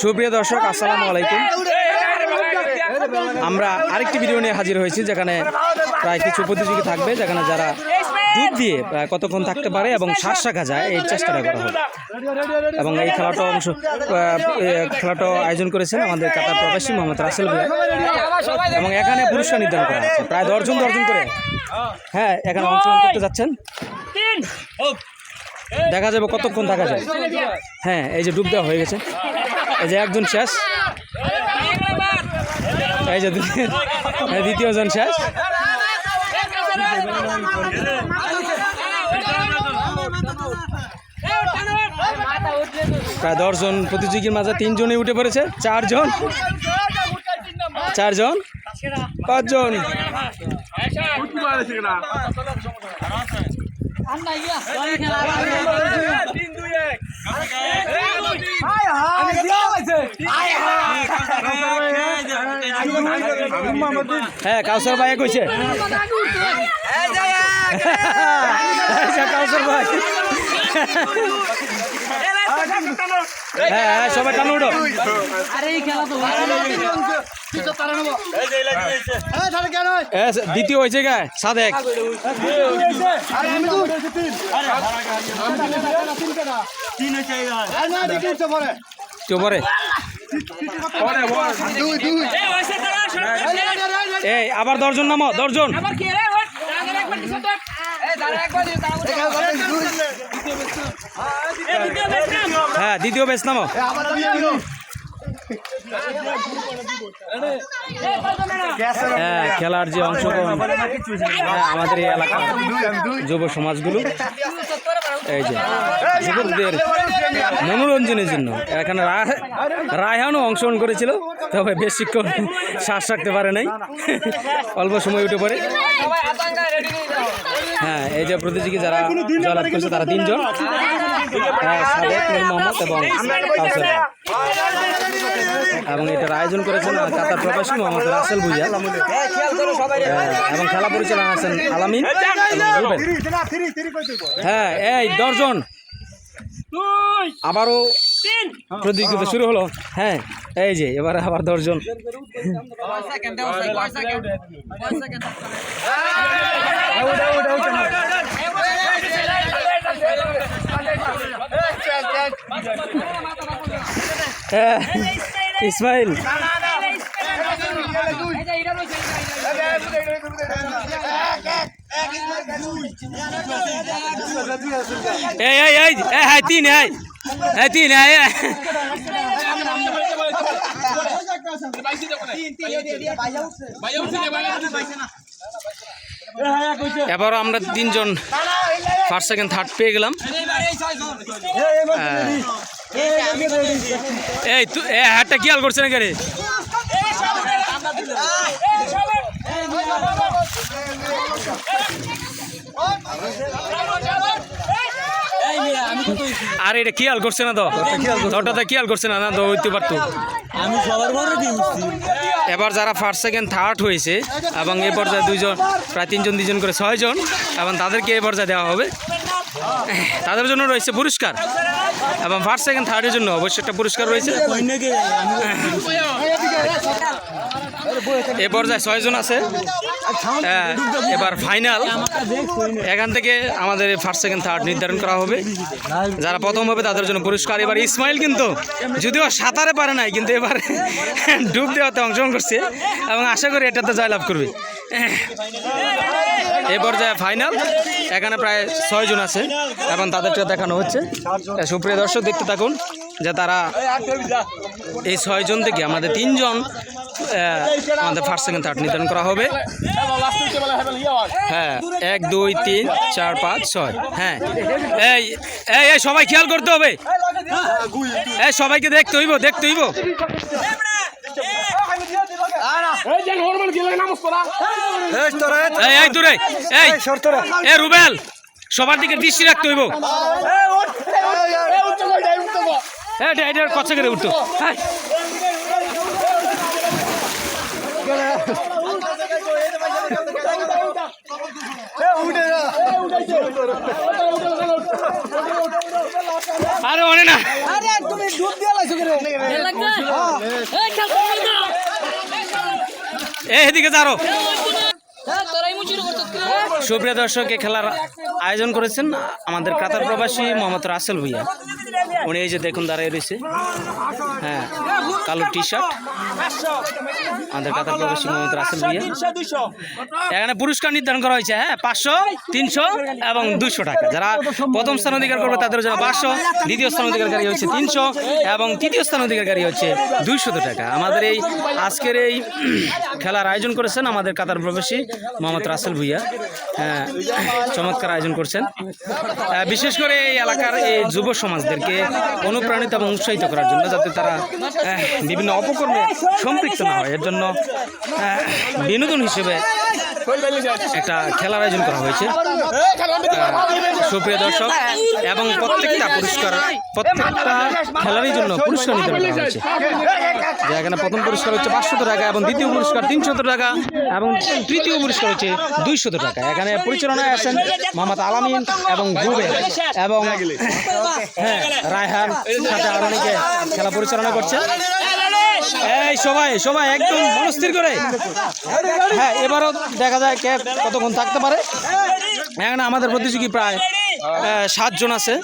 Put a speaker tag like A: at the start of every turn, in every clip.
A: সুপ্রিয় দর্শক আসসালামু আলাইকুম আমরা আরেকটি ভিডিও নিয়ে হাজির হয়েছি যেখানে প্রায় কিছু প্রতিযোগী থাকবে যেখানে যারা দুধ দিয়ে প্রায় কতক্ষণ থাকতে পারে এবং শ্বাস রাখা যায় এই চেষ্টাটা করা হবে এবং এই খেলাটা অংশ খেলাটা আয়োজন করেছেন আমাদের কাতার প্রবাসী মোহাম্মদ রাসেল ভাই এবং এখানে পুরস্কার নির্ধারণ করা আছে প্রায় দশজন দশজন করে হ্যাঁ এখানে অংশগ্রহণ করতে যাচ্ছেন দেখা যাবে কতক্ষণ থাকা যায় হ্যাঁ এই যে ডুব দেওয়া হয়ে গেছে এই যে একজন শেষ। এই যে দ্বিতীয়জন শেষ। প্রায় দশজন প্রতিযোগীর মাঝে তিনজনই উঠে পড়েছে চারজন। চারজন? পাঁচজন। হ্যাঁ কাউসার ভাই কইছে। কাউসার ভাই হ্যাঁ হ্যাঁ সবাই টানো উঠো। হ্যাঁ, দ্বিতীয় হয়েছে গা সাদেক। তো পরে। এই আবার দশজন নামো দশজন। হ্যাঁ দ্বিতীয় বেশ নামো। খেলার যে অংশগ্রহণ হ্যাঁ, আমাদের এই এলাকার যুব সমাজগুলো এই যে যুবকদের মনোরঞ্জনের জন্য। এখানে রায়- রায়হানও অংশগ্রহণ করেছিল তবে বেশিক্ষণ শ্বাস রাখতে পারে নাই। অল্প সময় উঠে পড়ে। হ্যাঁ এই যে প্রতিযোগী যারা জয়লাভ করেছে তারা তিনজন। হ্যাঁ, সাদেক মোহাম্মদ এবং। এবং এটার আয়োজন করেছেন কাতার প্রবাসী মোহাম্মদ রাসেল ভুইয়া হ্যাঁ, এবং খেলা পরিচালনা আছেন আলামিন হ্যাঁ এই দশজন আবারও প্রতিযোগিতা শুরু হলো হ্যাঁ এই যে এবার আবার দশজন হ্যাঁ, ইসমাইল এই হ্যাঁ তিন তিন। এবার আমরা তিনজন ফার্স্ট সেকেন্ড থার্ড পেয়ে গেলাম। এই, তু এ হাটটা খেয়াল করছে না রে? আর, এটা খেয়াল করছে না তো? ওটা তো খেয়াল করছে না? না, তো হইতে পারতো। এবার যারা ফার্স্ট সেকেন্ড থার্ড হয়েছে, এবং এ পর্যায়ে দুইজন, প্রায় তিনজন দুজন করে ছয়জন, এবং তাদেরকে এ পর্যায়ে দেওয়া হবে। তাদের জন্য রয়েছে পুরস্কার। এবং ফার্স্ট সেকেন্ড থার্ডের জন্য অবশ্যই একটা পুরস্কার রয়েছে। এ পর্যায়ে ছয়জন আছে। হ্যাঁ, এবার ফাইনাল এখান থেকে আমাদের ফার্স্ট সেকেন্ড থার্ড নির্ধারণ করা হবে। যারা প্রথম হবে তাদের জন্য পুরস্কার। এবার ইসমাইল কিন্তু যদিও সাঁতারে পারে নাই কিন্তু এবার ডুব দেওয়াতে অংশগ্রহণ করছে এবং আশা করি এটাতে জয়লাভ করবে। এ পর্যায়ে ফাইনাল এখানে প্রায় ছয়জন আছে এবং তাদেরকে দেখানো হচ্ছে। সুপ্রিয় দর্শক দেখতে থাকুন যে তারা এই ছয়জন থেকে আমাদের তিনজন আমাদের ফার্স্ট সেকেন্ড থার্ড নির্ধারণ করা হবে হ্যাঁ এক দুই তিন চার পাঁচ ছয় হ্যাঁ এই এই এই সবাই খেয়াল করতে হবে এই সবাইকে দেখতে হইব দেখতে হইব এই এই দূরে এই এ রুবেল সবার দিকে দৃষ্টি রাখতে হইব হ্যাঁ এটা এটা কচ্ছা করে উঠতো হ্যাঁ আরে অনে না।
B: আরে তুমি ডুব দিয়ে লাইছো রে
C: এই
A: এদিকে যারো
C: হ্যাঁ
A: সুপ্রিয় দর্শক এ খেলার আয়োজন করেছেন আমাদের কাতার প্রবাসী মোহাম্মদ রাসেল ভুইয়া। উনি এই যে দেখুন দাঁড়িয়ে রয়েছে। হ্যাঁ কালো টি শার্ট আমাদের কাতার প্রবাসী মোহাম্মদ রাসেল ভুইয়া। এখানে পুরস্কার নির্ধারণ করা হয়েছে হ্যাঁ পাঁচশো, তিনশো এবং দুশো টাকা। যারা প্রথম স্থান অধিকার করবে তাদের জন্য পাঁচশো, দ্বিতীয় স্থান অধিকারী হচ্ছে তিনশো এবং তৃতীয় স্থান অধিকারী হচ্ছে দুইশত টাকা। আমাদের এই আজকের এই খেলার আয়োজন করেছেন আমাদের কাতার প্রবাসী মোহাম্মদ রাসেল ভুইয়া। হ্যাঁ চমৎকার আয়োজন করছেন। বিশেষ করে এই এলাকার এই যুব সমাজদেরকে অনুপ্রাণিত এবং উৎসাহিত করার জন্য যাতে তারা বিভিন্ন অপকর্মে সম্পৃক্ত না হয়। এর জন্য বিনোদন হিসেবে একটা খেলার আয়োজন করা হয়েছে। সুপ্রিয় দর্শক এবং প্রত্যেকটা পুরস্কার প্রত্যেকটা খেলারই জন্য পুরস্কার নির্ধারণ করা হয়েছে। এখানে প্রথম পুরস্কার হচ্ছে পাঁচশত টাকা এবং দ্বিতীয় পুরস্কার তিনশত টাকা এবং তৃতীয় পুরস্কার হচ্ছে দুইশত টাকা। এখানে পরিচালনায় আছেন মোহাম্মদ আলামিন এবং জুবের এবং হ্যাঁ রায়হান সাথে আরও অনেকে খেলা পরিচালনা করছে এই সবাই সবাই একদম মনস্থির করে। হ্যাঁ এবারও দেখা যায় কে কতক্ষণ থাকতে পারে। এখানে আমাদের প্রতিযোগী প্রায় সাতজন আছে।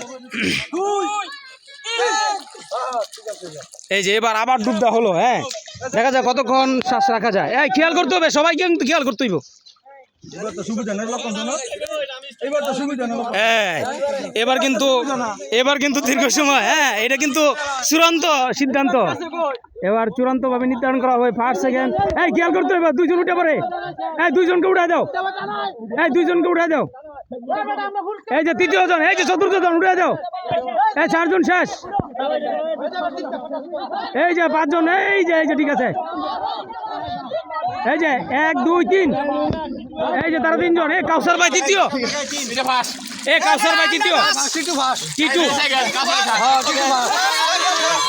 A: এই যে এবার আবার ডুবদা হলো হ্যাঁ। দেখা যায় কতক্ষণ শ্বাস রাখা যায়। এই, খেয়াল করতে হবে, সবাইকে কিন্তু খেয়াল করতে হইব। হ্যাঁ এবার কিন্তু এবার কিন্তু দীর্ঘ সময় হ্যাঁ এটা কিন্তু চূড়ান্ত সিদ্ধান্ত। এবার চূড়ান্ত ভাবে নির্ধারণ করা হবে ফার্স্ট সেকেন্ড এই খেয়াল করতে হবে দুইজন উঠে পড়ে। এই দুইজনকে উঠে দাও। এই দুইজনকে উঠে দাও। এই যে তৃতীয় জন এই যে চতুর্থ জন উঠে দাও। এই চারজন শেষ। এই যে পাঁচজন এই যে এই যে ঠিক আছে। এই যে এক দুই তিন। এই যে তারা তিনজন এই কাউসার ভাই তৃতীয়। এ কাউসার ভাই তৃতীয়। টিটু।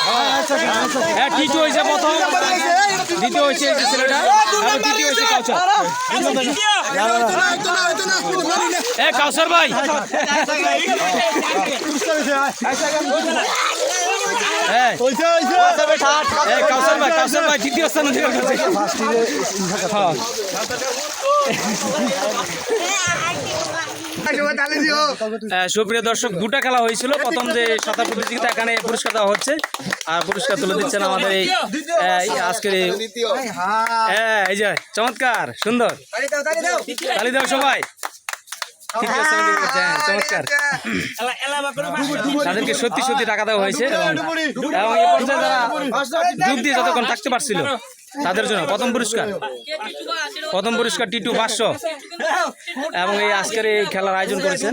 A: হ্যাঁ টিটু হয়েছে প্রথম। দ্বিতীয় হয়েছে এই যে ছেলেটা এবং তৃতীয় হয়েছে কাউসার। এ কাউসার ভাই। হ্যাঁ কাউসার ভাই কাউসার ভাই তৃতীয় স্থান অধিকার করছে। হ্যাঁ। আহ, সুপ্রিয় দর্শক দুটা খেলা হয়েছিল। প্রথম যে সাঁতার প্রতিযোগিতা এখানে পুরস্কার দেওয়া হচ্ছে। আর পুরস্কার তুলে দিচ্ছেন আমাদের এই আজকের এই হ্যাঁ এই যে চমৎকার সুন্দর। তালি দাও সবাই। ঠিক আছে চমৎকার। তাদেরকে সত্যি সত্যি টাকা দেওয়া হয়েছে। এবং এই পর্যায়ে যারা ডুব দিয়ে যতক্ষণ থাকতে পারছিল তাদের জন্য। প্রথম পুরস্কার। প্রথম পুরস্কার টি টু পাঁচশো। এবং এই আজকের এই খেলার আয়োজন করেছেন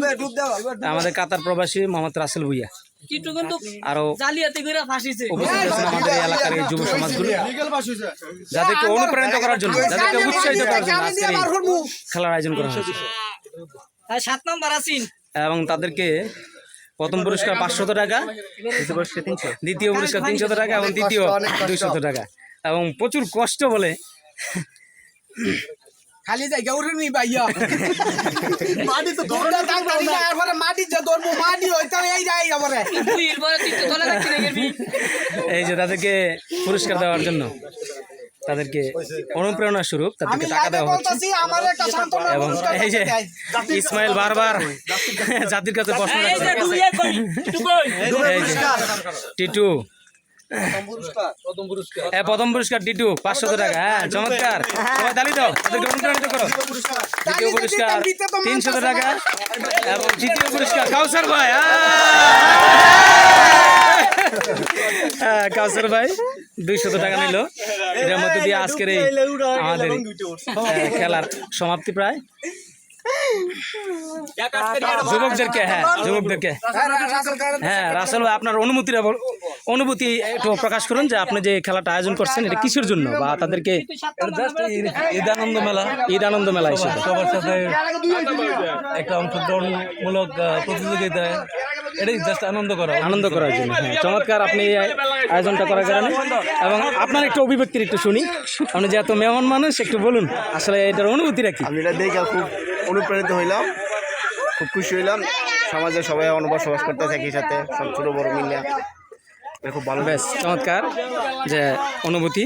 A: আমাদের কাতার প্রবাসী মোহাম্মদ রাসেল ভুইয়া। যুব যাদেরকে অনুপ্রাণিত করার জন্য, যাদেরকে উৎসাহিত করার জন্য আজকের খেলার আয়োজন এবং তাদেরকে প্রথম পুরস্কার পাঁচশত টাকা, দ্বিতীয় পুরস্কার তিনশত টাকা এবং তৃতীয় দুইশত টাকা। এবং প্রচুর কষ্ট বলে।
B: খালি জায়গা উঠে নি ভাইয়া মাটি তো দৌড়া তাড়াতাড়ি না এরপরে মাটি যে দৌড়বো মাটি হইতে এই যাই আমারে
C: তুই এরপরে তুই তো তলে থাকতে গেবি
A: এই যে তাদেরকে পুরস্কার দেওয়ার জন্য তাদেরকে অনুপ্রেরণা স্বরূপ তাদেরকে টাকা দেওয়া হচ্ছে। এবং এই যে ইসমাইল বারবার জাতির কাছে প্রশ্ন
C: টিটু
A: হ্যাঁ প্রথম পুরস্কার টিটু পাঁচশো টাকা। হ্যাঁ চমৎকার। সবাই তালি দাও তাদেরকে অনুপ্রাণিত করো। দ্বিতীয় পুরস্কার। তিনশো টাকা। এবং তৃতীয় পুরস্কার কাউসার ভাই। হ্যাঁ কাউসার ভাই দুইশত টাকা নিল। এটার মধ্যে দিয়ে আজকের এই আমাদের খেলার সমাপ্তি প্রায়। যুবকদেরকে হ্যাঁ যুবকদেরকে। হ্যাঁ রাসেল ভাই আপনার অনুমতিটা বল- অনুভূতি একটু প্রকাশ করুন যে আপনি যে খেলাটা আয়োজন করছেন এটা কিসের জন্য? বা তাদেরকে
D: ঈদ আনন্দ মেলা।
A: ঈদ আনন্দ মেলা হিসেবে।
D: সবার সাথে একটা অংশগ্রহণমূলক প্রতিযোগিতায় এটাই জাস্ট আনন্দ করা।
A: আনন্দ করার জন্য হ্যাঁ। চমৎকার আপনি আয়োজনটা করার কারণে। এবং আপনার একটু অভিব্যক্তির একটু শুনি। আপনি যে এত মেহমান মানুষ একটু বলুন আসলে এটার অনুভূতি রাখি
E: আমি এটা দেখে খুব অনুপ্রাণিত হইলাম খুব খুশি হইলাম। সমাজে সবাই বসবাস করতেছে একই সাথে সব ছোট বড় মিলে। এটা খুব ভালো।
A: বেশ চমৎকার যে অনুভূতি।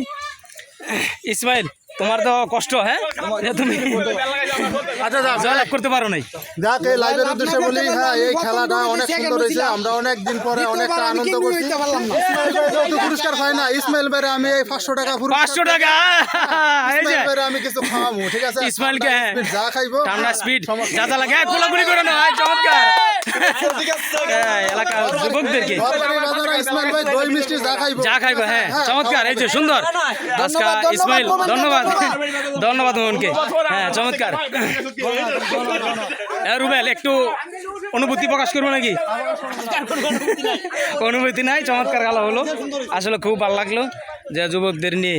A: ইসমাইল তোমার তো কষ্ট হ্যাঁ? তুমি আচ্ছা জয়লাভ করতে পারো নাই।
F: যাক এই লাইভের উদ্দেশ্যে বলি হ্যাঁ এই খেলাটা অনেক সুন্দর হয়েছে আমরা অনেক দিন পরে অনেকটা আনন্দ করছি। পুরস্কার পাই না ইসমাইল ভাইরে আমি এই পাঁচশো টাকা
A: পাঁচশো টাকা?
F: আমি কিছু খাওয়াবো ঠিক আছে?
A: ইসমাইলকে, হ্যাঁ।
F: যা খাইবো।
A: ঠান্ডা স্পিড যা যা লাগে করে না চমৎকার। হ্যাঁ, এলাকার যুবকদেরকে।
F: সরকারি বাজারে ইসমাইল ভাই দই মিষ্টি যা খাইবো।
A: হ্যাঁ চমৎকার এই যে সুন্দর। আজকে ইসমাইল ধন্যবাদ ধন্যবাদ। মোহনকে। হ্যাঁ চমৎকার। হ্যাঁ, রুবেল একটু অনুভূতি প্রকাশ করব নাকি? অনুভূতি নাই চমৎকার খেলা হলো। আসলে খুব ভালো লাগল যে যুবকদের নিয়ে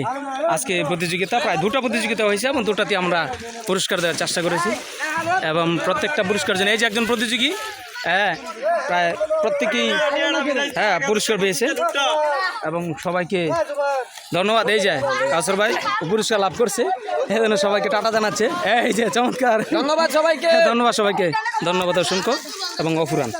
A: আজকে প্রতিযোগিতা প্রায় দুটো প্রতিযোগিতা হয়েছে এবং দুটাতে আমরা পুরস্কার দেওয়ার চেষ্টা করেছি। এবং প্রত্যেকটা পুরস্কার জন্য এই যে একজন প্রতিযোগী হ্যাঁ প্রায় প্রত্যেকেই হ্যাঁ পুরস্কার পেয়েছে। এবং সবাইকে ধন্যবাদ। এই যায় কাসর ভাই পুরস্কার লাভ করছে। এই জন্য সবাইকে টাটা জানাচ্ছে। এই যে চমৎকার। ধন্যবাদ সবাইকে। ধন্যবাদ সবাইকে। ধন্যবাদ অসংখ্য এবং অফুরান।